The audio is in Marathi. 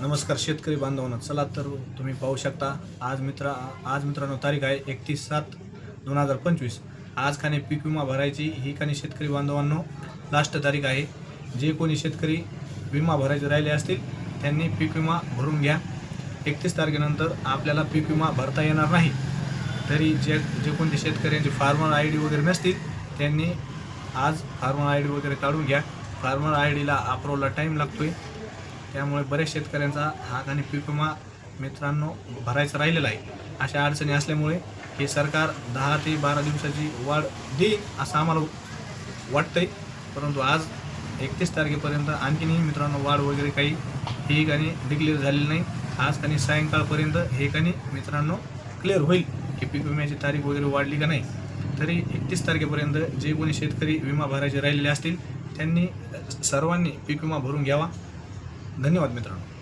नमस्कार शेतकरी बांधवांना चला तर तुम्ही पाहू शकता आज मित्रा आज मित्रांनो तारीख आहे एकतीस सात दोन हजार पंचवीस. आज खाणे पीक विमा भरायची ही खाणे शेतकरी बांधवांनो लास्ट तारीख आहे. जे कोणी शेतकरी विमा भरायचे राहिले असतील त्यांनी पीक विमा भरून घ्या. एकतीस तारखेनंतर आपल्याला पीक विमा भरता येणार नाही. तरी जे जे कोणते शेतकऱ्यांचे फार्मर आय डी वगैरे नसतील त्यांनी आज फार्मर आय डी वगैरे काढून घ्या. फार्मर आय डीला अप्रोला टाईम लागतो आहे त्यामुळे बऱ्याच शेतकऱ्यांचा हा आणि पीक विमा मित्रांनो भरायचा राहिलेला आहे. अशा अडचणी असल्यामुळे हे सरकार दहा ते बारा दिवसाची वाढ देईल असं आम्हाला वाटतंय. परंतु आज एकतीस तारखेपर्यंत आणखीनही मित्रांनो वाढ वगैरे काही ही काही डिक्लेअर झालेली नाही. आज काही सायंकाळपर्यंत हे काही मित्रांनो क्लिअर होईल की पीक विम्याची तारीख वगैरे वाढली का नाही. तरी एकतीस तारखेपर्यंत जे कोणी शेतकरी विमा भरायचे राहिलेले असतील त्यांनी सर्वांनी पीक विमा भरून घ्यावा. धन्यवाद मित्रांनो.